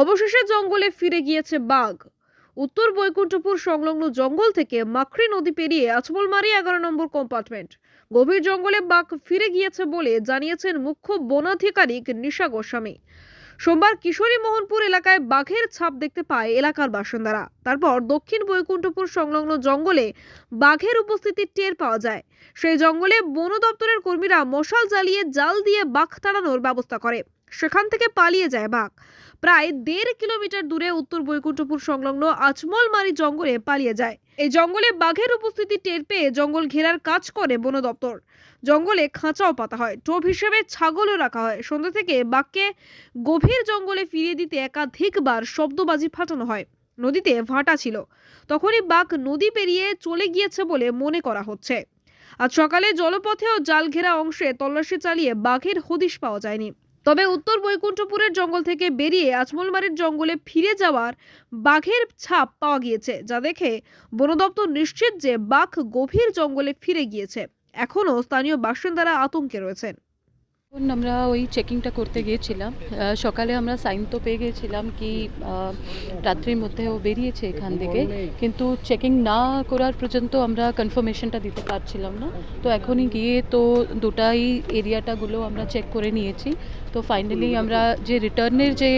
অবশেষে জঙ্গলে ফিরে গিয়েছে বাঘ। উত্তর বৈকুণ্ঠপুর সংলগ্ন জঙ্গল থেকে মাখরি নদী পেরিয়ে আচমলমারি এগারো নম্বর কম্পার্টমেন্ট গভীর জঙ্গলে বাঘ ফিরে গিয়েছে বলে জানিয়েছেন মুখ্য বনাধিকারিক নিশা গোস্বামী। সোমবার কিশোরী মোহনপুর এলাকায় বাঘের ছাপ দেখতে পায় এলাকার বাসিন্দারা। তারপর দক্ষিণ বৈকুণ্ঠপুর সংলগ্ন জঙ্গলে বাঘের উপস্থিতি টের পাওয়া যায়। সেই জঙ্গলে বন দপ্তরের কর্মীরা মশাল জ্বালিয়ে জাল দিয়ে বাঘ তাড়ানোর ব্যবস্থা করে। সেখান থেকে পালিয়ে যায় বাঘ। প্রায় দেড় কিলোমিটার দূরে উত্তর বৈকুণ্ঠপুর সংলগ্ন আচমলমারি জঙ্গলে পালিয়ে যায়। এই জঙ্গলে বাঘের উপস্থিতি টের পেয়ে জঙ্গল ঘেরার কাজ করে বন দপ্তর। জঙ্গলে খাঁচাও পাতা হয়, টোপ হিসেবে ছাগলও রাখা হয়। সন্ধ্যা থেকে বাঘকে গভীর জঙ্গলে ফিরিয়ে দিতে একাধিকবার শব্দবাজি ফাটানো হয়। নদীতে ভাটা ছিল। তখনই বাঘ নদী পেরিয়ে চলে গিয়েছে বলে মনে করা হচ্ছে। আজ সকালে জলপথে ও জাল ঘেরা অংশে তল্লাশি চালিয়ে বাঘের হদিশ পাওয়া যায়নি। তবে উত্তর বৈকুণ্ঠপুরের জঙ্গল থেকে বেরিয়ে আজমলমারির জঙ্গলে ফিরে যাওয়ার বাঘের ছাপ পাওয়া গিয়েছে, যা দেখে বন দপ্তর নিশ্চিত যে বাঘ গভীর জঙ্গলে ফিরে গিয়েছে। এখনও স্থানীয় বাসিন্দারা আতঙ্কে রয়েছেন। এখন আমরা ওই চেকিংটা করতে গিয়েছিলাম। সকালে আমরা সাইন তো পেয়ে গিয়েছিলাম কি রাত্রির মধ্যে ও বেরিয়েছে এখান থেকে। কিন্তু চেকিং না করার পর্যন্ত আমরা কনফার্মেশনটা দিতে পারছিলাম না। তো এখনই গিয়ে তো দুটাই এরিয়াটাগুলো আমরা চেক করে নিয়েছি। তো ফাইনালি আমরা যে রিটার্নের যে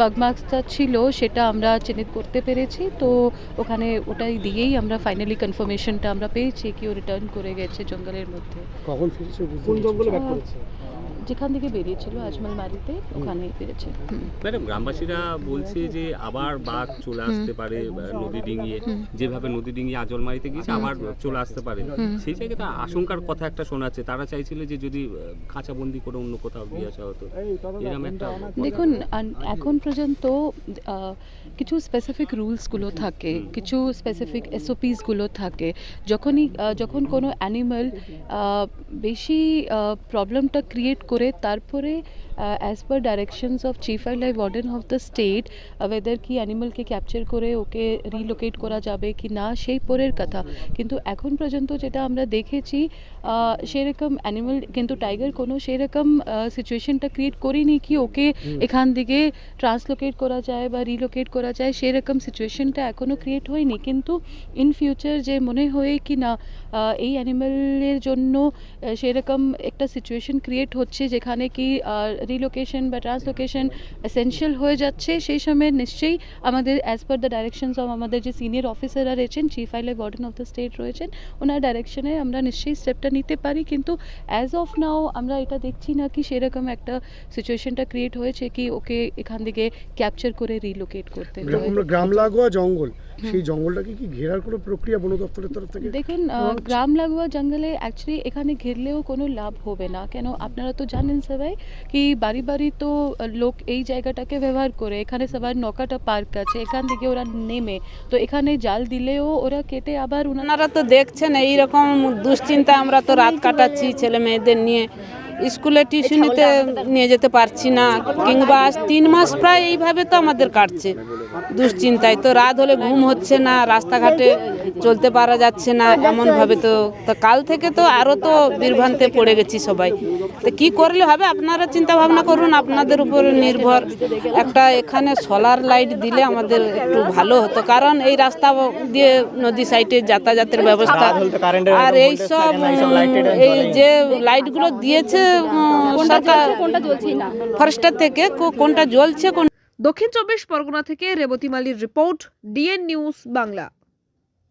পাগমার্কসটা ছিল সেটা আমরা চিহ্নিত করতে পেরেছি। তো ওখানে ওটাই দিয়েই আমরা ফাইনালি কনফার্মেশনটা আমরা পেয়েছি কি ও রিটার্ন করে গেছে জঙ্গলের মধ্যে। কখন ফিরেছে কোন জঙ্গলে ব্যাক করেছে? যেখান থেকে বেরিয়েছিল আজমলমারিতে ওখানেই বেরিয়েছে হুম। ম্যাডাম গ্রামবাসীরা বলছে যে আবার বাঘ চলে আসতে পারে নদী ডিঙিয়ে যেভাবে নদী ডিঙিয়ে আজলমারিতে গিয়েছে আবার চলে আসতে পারে। সেই জায়গাতে আশঙ্কার কথা একটা শোনাচ্ছে। তারা চাইছিল যে যদি খাঁচাবন্দি করে অন্য কোথাও দিয়ে আসা হতো। এরকম একটা দেখুন এখন পর্যন্ত কিছু স্পেসিফিক রুলসগুলো থাকে কিছু স্পেসিফিক এসওপিসগুলো থাকে। যখনই যখন কোনো অ্যানিমাল বেশি প্রবলেমটা ক্রিয়েট করে তারপরে as per directions of chief wild life warden of the state whether কি অ্যানিমালকে ক্যাপচার করে ওকে রিলোকেট করা যাবে কি না সেই পরের কথা। কিন্তু এখন পর্যন্ত যেটা আমরা দেখেছি সেরকম অ্যানিমাল কিন্তু টাইগার কোনো সেরকম সিচুয়েশনটা ক্রিয়েট করিনি কি ওকে এখান থেকে ট্রান্সলোকেট করা যায় বা রিলোকেট করা যায় সেরকম সিচুয়েশনটা এখনও ক্রিয়েট হয়নি। কিন্তু ইন ফিউচার যে মনে হয় কি না এই অ্যানিমালের জন্য সেরকম একটা সিচুয়েশন ক্রিয়েট হচ্ছে যেখানে কি রিলোকেশন বা ট্রান্সলোকেশন এসেনশিয়াল হয়ে যাচ্ছে সেই সময় নিশ্চয়ই আমাদের as per the directions of আমাদের যে সিনিয়র অফিসাররা রয়েছেন চিফ আইলে ওয়ার্ডেন অফ দ্য স্টেট রয়েছেন ওনার ডাইরেকশনে আমরা নিশ্চয়ই স্টেপটা নিতে পারি। কিন্তু অ্যাজ অফ নাও আমরা এটা দেখছি না কি সেরকম একটা সিচুয়েশনটা ক্রিয়েট হয়েছে কি ওকে এখান থেকে ক্যাপচার করে রিলোকেট করতে গ্রাম লাগোয়া জঙ্গল সেই জঙ্গলটাকে কি ঘেরার কোনো প্রক্রিয়া বন দপ্তরের তরফ থেকে দেখুন গ্রাম লাগোয়া জঙ্গলে অ্যাকচুয়ালি এখানে ঘিরলেও কোনো লাভ হবে না। কেন? আপনারা তো জানেন সবাই কি বাড়ি বাড়ি তো লোক এই জায়গাটাকে ব্যবহার করে, এখানে সবার নৌকাটা পার্ক আছে, এখান থেকে ওরা নেমে, তো এখানে জাল দিলেও ওরা কেটে আবার ওনারা তো দেখছেন, এইরকম দুশ্চিন্তা আমরা তো রাত কাটাচ্ছি ছেলে মেয়েদের নিয়ে। স্কুলে টিউশনিতে নিয়ে যেতে পারছি না কিংবা তিন মাস প্রায় এইভাবে তো আমাদের কাটছে। দুশ্চিন্তায় তো রাত হলে ঘুম হচ্ছে না রাস্তাঘাটে চলতে পারা যাচ্ছে না এমনভাবে তো তো কাল থেকে তো আরও তো বিভ্রান্তে পড়ে গেছি সবাই। তো কি করলে হবে? আপনারা চিন্তা ভাবনা করুন আপনাদের উপর নির্ভর। একটা এখানে সোলার লাইট দিলে আমাদের একটু ভালো হতো কারণ এই রাস্তা দিয়ে নদী সাইডে যাতায়াতের ব্যবস্থা আর এই সব এই যে লাইটগুলো দিয়েছে ফরেস্টার থেকে কোনটা জ্বলছে কোন দক্ষিণ চব্বিশ পরগনা থেকে রেবতী মালির রিপোর্ট ডিএন নিউজ বাংলা।